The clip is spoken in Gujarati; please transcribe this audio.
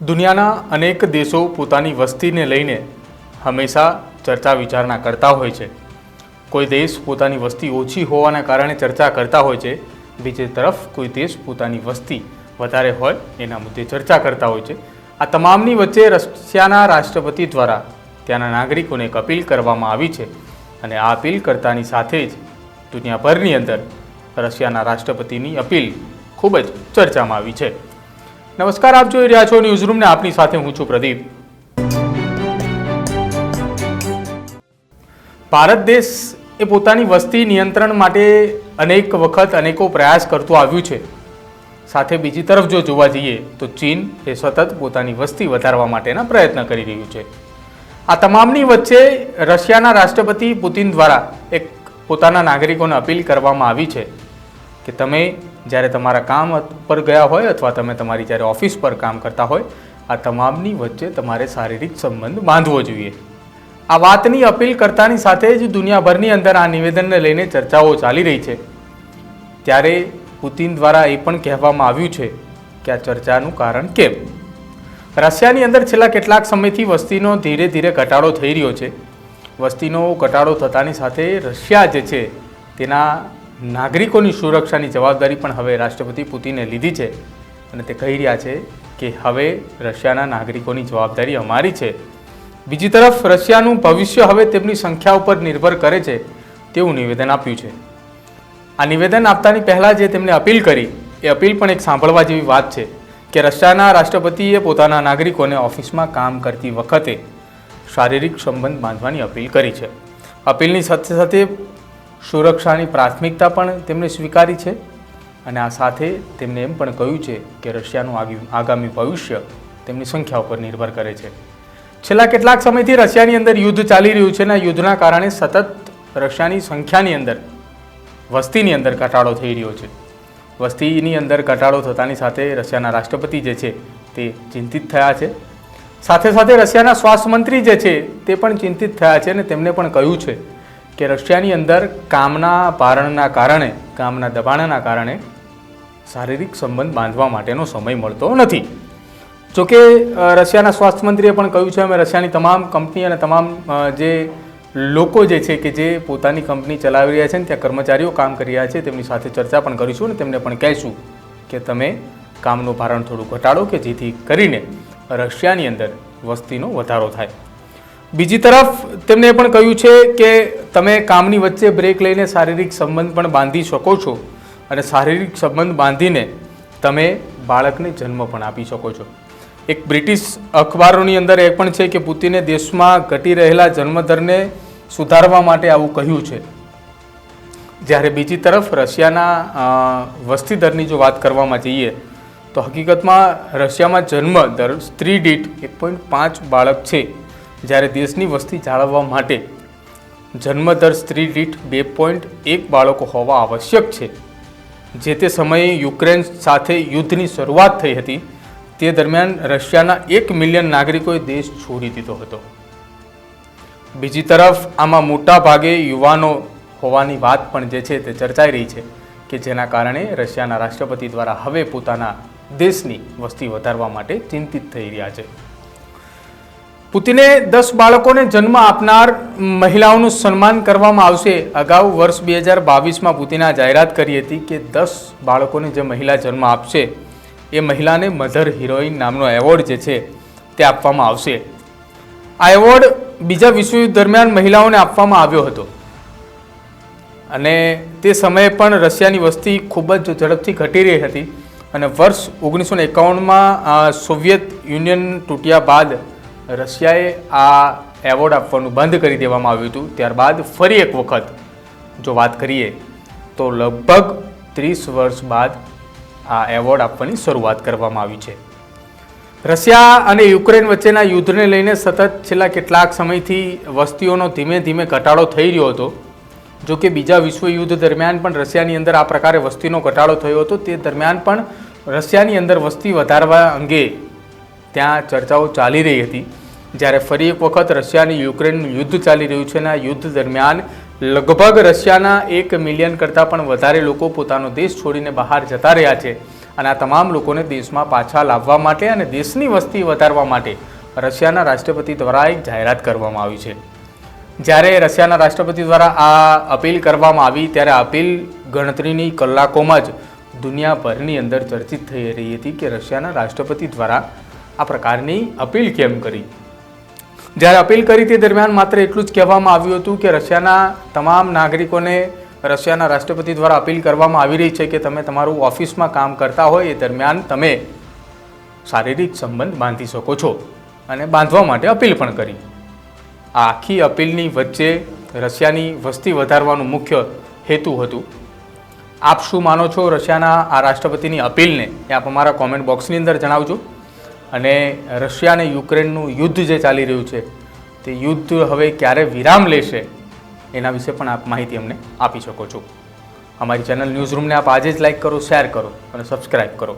દુનિયાના અનેક દેશો પોતાની વસ્તીને લઈને હંમેશા ચર્ચા વિચારણા કરતા હોય છે. કોઈ દેશ પોતાની વસ્તી ઓછી હોવાના કારણે ચર્ચા કરતા હોય છે, બીજી તરફ કોઈ દેશ પોતાની વસ્તી વધારે હોય એના મુદ્દે ચર્ચા કરતા હોય છે. આ તમામની વચ્ચે રશિયાના રાષ્ટ્રપતિ દ્વારા ત્યાંના નાગરિકોને એક અપીલ કરવામાં આવી છે અને આ અપીલ કરતાની સાથે જ દુનિયાભરની અંદર રશિયાના રાષ્ટ્રપતિની અપીલ ખૂબ જ ચર્ચામાં આવી છે. નમસ્કાર, આપ જોઈ રહ્યા છો ન્યૂઝ રૂમને આપની સાથે હું છું પ્રદીપ. ભારત દેશ એ પોતાની વસ્તી નિયંત્રણ માટે અનેક વખત અનેકો પ્રયાસ કરતું આવ્યું છે. સાથે બીજી તરફ જો જોવા જઈએ, તો ચીન એ સતત પોતાની વસ્તી વધારવા માટેના પ્રયત્ન કરી રહ્યું છે. આ તમામની વચ્ચે રશિયાના રાષ્ટ્રપતિ પુતિન દ્વારા એક પોતાના નાગરિકોને અપીલ કરવામાં આવી છે કે તમે જ્યારે તમારા કામ પર ગયા હોય અથવા તમે તમારી જ્યારે ઓફિસ પર કામ કરતા હોય, આ તમામની વચ્ચે તમારે શારીરિક સંબંધ બાંધવો જોઈએ. આ વાતની અપીલ કરતાની સાથે જ દુનિયાભરની અંદર આ નિવેદનને લઈને ચર્ચાઓ ચાલી રહી છે. ત્યારે પુતિન દ્વારા એ પણ કહેવામાં આવ્યું છે કે આ ચર્ચાનું કારણ કેમ? રશિયાની અંદર છેલ્લા કેટલાક સમયથી વસ્તીનો ધીરે ધીરે ઘટાડો થઈ રહ્યો છે. વસ્તીનો ઘટાડો થતાની સાથે રશિયા જે છે તેના નાગરિકોની સુરક્ષાની જવાબદારી પણ હવે રાષ્ટ્રપતિ પુતિને લીધી છે. અને તે કહી રહ્યા છે કે હવે રશિયાના નાગરિકોની જવાબદારી અમારી છે. બીજી તરફ, રશિયાનું ભવિષ્ય હવે તેમની સંખ્યા ઉપર નિર્ભર કરે છે તેવું નિવેદન આપ્યું છે. આ નિવેદન આપતાની પહેલાં જે તેમણે અપીલ કરી, એ અપીલ પણ એક સાંભળવા જેવી વાત છે કે રશિયાના રાષ્ટ્રપતિએ પોતાના નાગરિકોને ઓફિસમાં કામ કરતી વખતે શારીરિક સંબંધ બાંધવાની અપીલ કરી છે. અપીલની સાથે સાથે સુરક્ષાની પ્રાથમિકતા પણ તેમણે સ્વીકારી છે અને આ સાથે તેમણે એમ પણ કહ્યું છે કે રશિયાનું આગી- આગામી ભવિષ્ય તેમની સંખ્યા ઉપર નિર્ભર કરે છે. છેલ્લા કેટલાક સમયથી રશિયાની અંદર યુદ્ધ ચાલી રહ્યું છે અને યુદ્ધના કારણે સતત રશિયાની સંખ્યાની અંદર, વસ્તીની અંદર ઘટાડો થઈ રહ્યો છે. વસ્તીની અંદર ઘટાડો થતાની સાથે રશિયાના રાષ્ટ્રપતિ જે છે તે ચિંતિત થયા છે. સાથે સાથે રશિયાના સ્વાસ્થ્ય મંત્રી જે છે તે પણ ચિંતિત થયા છે અને તેમણે પણ કહ્યું છે કે રશિયાની અંદર કામના ભારણના કારણે, કામના દબાણના કારણે શારીરિક સંબંધ બાંધવા માટેનો સમય મળતો નથી. જોકે રશિયાના સ્વાસ્થ્ય મંત્રીએ પણ કહ્યું છે, અમે રશિયાની તમામ કંપની અને તમામ જે લોકો જે છે કે જે પોતાની કંપની ચલાવી રહ્યા છે ને ત્યાં કર્મચારીઓ કામ કરી રહ્યા છે, તેમની સાથે ચર્ચા પણ કરીશું અને તેમને પણ કહીશું કે તમે કામનું ભારણ થોડું ઘટાડો કે જેથી કરીને રશિયાની અંદર વસ્તીનો વધારો થાય. બીજી તરફ તેમણે પણ કહ્યું છે કે તમે કામની વચ્ચે બ્રેક લઈને શારીરિક સંબંધ પણ બાંધી શકો છો અને શારીરિક સંબંધ બાંધીને તમે બાળકને જન્મ પણ આપી શકો છો. એક બ્રિટિશ અખબારોની અંદર એ પણ છે કે પુતિને દેશમાં ઘટી રહેલા જન્મદરને સુધારવા માટે આવું કહ્યું છે. જ્યારે બીજી તરફ રશિયાના અ, વસ્તી દરની જો વાત કરવામાં જઈએ તો હકીકતમાં રશિયામાં જન્મ દર સ્ત્રી દીઠ એક પોઈન્ટ પાંચ બાળક છે. જ્યારે દેશની વસ્તી જાળવવા માટે જન્મદર સ્ત્રી દીઠ બે પોઈન્ટ એક બાળકો હોવા આવશ્યક છે. જે તે સમયે યુક્રેન સાથે યુદ્ધની શરૂઆત થઈ હતી, તે દરમિયાન રશિયાના એક મિલિયન નાગરિકોએ દેશ છોડી દીધો હતો. બીજી તરફ, આમાં મોટા ભાગે યુવાનો હોવાની વાત પણ જે છે તે ચર્ચાઈ રહી છે કે જેના કારણે રશિયાના રાષ્ટ્રપતિ દ્વારા હવે પોતાના દેશની વસ્તી વધારવા માટે ચિંતિત થઈ રહ્યા છે. પુતિને દસ બાળકોને જન્મ આપનાર મહિલાઓનું સન્માન કરવામાં આવશે. અગાઉ વર્ષ બે હજાર બાવીસમાં પુતિને જાહેરાત કરી હતી કે દસ બાળકોને જે મહિલા જન્મ આપશે, એ મહિલાને મધર હિરોઈન નામનો એવોર્ડ જે છે, તે આપવામાં આવશે. આ એવોર્ડ બીજા વિશ્વયુદ્ધ દરમિયાન મહિલાઓને આપવામાં આવ્યો હતો. અને તે સમયે પણ રશિયાની વસ્તી ખૂબ જ ઝડપથી ઘટી રહી હતી. અને વર્ષ ઓગણીસો એકાવનમાં સોવિયત યુનિયન તૂટ્યા બાદ રશિયાએ આ એવોર્ડ આપવાનું બંધ કરી દેવામાં આવ્યું હતું. ત્યારબાદ ફરી એક વખત, જો વાત કરીએ તો લગભગ ત્રીસ વર્ષ બાદ આ એવોર્ડ આપવાની શરૂઆત કરવામાં આવી છે. રશિયા અને યુક્રેન વચ્ચેના યુદ્ધને લઈને સતત છેલ્લા કેટલાક સમયથી વસ્તીઓનો ધીમે ધીમે ઘટાડો થઈ રહ્યો હતો. જો કે બીજા વિશ્વયુદ્ધ દરમિયાન પણ રશિયાની અંદર આ પ્રકારે વસ્તીનો ઘટાડો થયો હતો. તે દરમિયાન પણ રશિયાની અંદર વસ્તી વધારવા અંગે ત્યાં ચર્ચાઓ ચાલી રહી હતી. જ્યારે ફરી એક વખત રશિયા અને યુક્રેનનું યુદ્ધ ચાલી રહ્યું છે અને આ યુદ્ધ દરમિયાન લગભગ રશિયાના એક મિલિયન કરતાં પણ વધારે લોકો પોતાનો દેશ છોડીને બહાર જતા રહ્યા છે અને આ તમામ લોકોને દેશમાં પાછા લાવવા માટે અને દેશની વસ્તી વધારવા માટે રશિયાના રાષ્ટ્રપતિ દ્વારા એક જાહેરાત કરવામાં આવી છે. જ્યારે રશિયાના રાષ્ટ્રપતિ દ્વારા આ અપીલ કરવામાં આવી, ત્યારે અપીલ ગણતરીની કલાકોમાં જ દુનિયાભરની અંદર ચર્ચિત થઈ રહી હતી કે રશિયાના રાષ્ટ્રપતિ દ્વારા આ પ્રકારની અપીલ કેમ કરી? જ્યારે અપીલ કરી તે દરમિયાન માત્ર એટલું જ કહેવામાં આવ્યું હતું કે રશિયાના તમામ નાગરિકોને રશિયાના રાષ્ટ્રપતિ દ્વારા અપીલ કરવામાં આવી રહી છે કે તમે તમારું ઓફિસમાં કામ કરતા હોય એ દરમિયાન તમે શારીરિક સંબંધ બાંધી શકો છો અને બાંધવા માટે અપીલ પણ કરી. આ આખી અપીલની વચ્ચે રશિયાની વસ્તી વધારવાનું મુખ્ય હેતુ હતું. આપ શું માનો છો રશિયાના આ રાષ્ટ્રપતિની અપીલને? એ આપ અમારા કોમેન્ટ બોક્સની અંદર જણાવજો. અને રશિયા અને યુક્રેનનું યુદ્ધ જે ચાલી રહ્યું છે, તે યુદ્ધ હવે ક્યારે વિરામ લેશે, એના વિશે પણ આપ માહિતી અમને આપી શકો છો. અમારી ચેનલ ન્યૂઝ રૂમને આપ આજે જ લાઈક કરો, શેર કરો અને સબસ્ક્રાઈબ કરો.